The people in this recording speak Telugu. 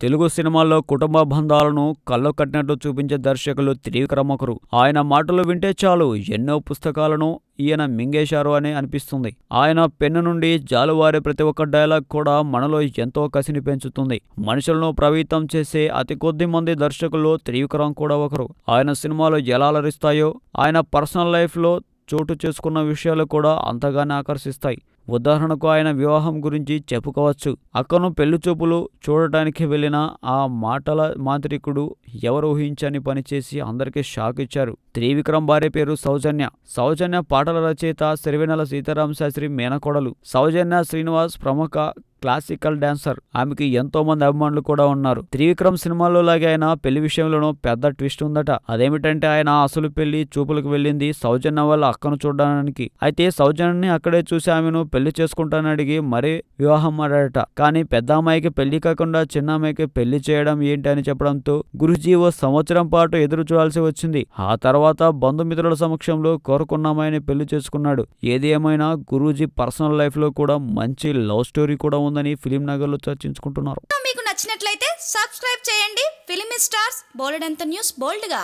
తెలుగు సినిమాల్లో కుటుంబ బంధాలను కళ్ళు కట్టినట్టు చూపించే దర్శకులు త్రివిక్రమకురు. ఆయన మాటలు వింటే చాలు ఎన్నో పుస్తకాలను ఈయన మింగేశారు అని అనిపిస్తుంది. ఆయన పెన్ను నుండి జాలువారే ప్రతి ఒక్క డైలాగ్ కూడా మనలో ఎంతో కసిని పెంచుతుంది. మనుషులను ప్రభావితం చేసే అతి కొద్ది మంది దర్శకుల్లో త్రివిక్రమ్ కూడా ఒకరు. ఆయన సినిమాలు ఎలా అలరిస్తాయో ఆయన పర్సనల్ లైఫ్లో చోటు చేసుకున్న విషయాలు కూడా అంతగానే ఆకర్షిస్తాయి. ఉదాహరణకు ఆయన వివాహం గురించి చెప్పుకోవచ్చు. అక్కను పెళ్ళి చూపులు చూడటానికి వెళ్ళిన ఆ మాటల మాంత్రికుడు ఎవరు ఊహించని పనిచేసి అందరికీ షాక్ ఇచ్చారు. త్రివిక్రమ్ భార్య పేరు సౌజన్య. సౌజన్య పాటల రచయిత సిరివెనెల సీతారాం శాస్త్రి మేనకోడలు. సౌజన్య శ్రీనివాస్ ప్రముఖ క్లాసికల్ డాన్సర్. ఆమెకి ఎంతో మంది అభిమానులు కూడా ఉన్నారు. త్రివిక్రమ్ సినిమాలో లాగే ఆయన పెళ్ళి విషయంలోనూ పెద్ద ట్విస్ట్ ఉందట. అదేమిటంటే ఆయన అసలు పెళ్ళి చూపులకు వెళ్ళింది సౌజన్య వాళ్ళ అక్కను చూడడానికి. అయితే సౌజన్యని అక్కడే చూసి ఆమెను పెళ్ళి చేసుకుంటానని అడిగి మరీ వివాహం ఆడాడట కానీ పెద్ద అమ్మాయికి పెళ్ళి కాకుండా చిన్న అమ్మాయికి పెళ్ళి చేయడం ఏంటి అని చెప్పడంతో గురుజీ ఓ సంవత్సరం పాటు ఎదురు చూడాల్సి వచ్చింది. ఆ తర్వాత బంధుమిత్రుల సమక్షంలో కోరుకున్న అమ్మాయిని పెళ్ళి చేసుకున్నాడు. ఏది ఏమైనా గురూజీ పర్సనల్ లైఫ్లో కూడా మంచి లవ్ స్టోరీ కూడా ఉందని ఫిలిం నగర్లో చర్చించుకుంటున్నారు. మీకు నచ్చినట్లయితే సబ్స్క్రైబ్ చేయండి. ఫిలిం స్టార్స్ బోలెడంత న్యూస్ బోల్డ్గా.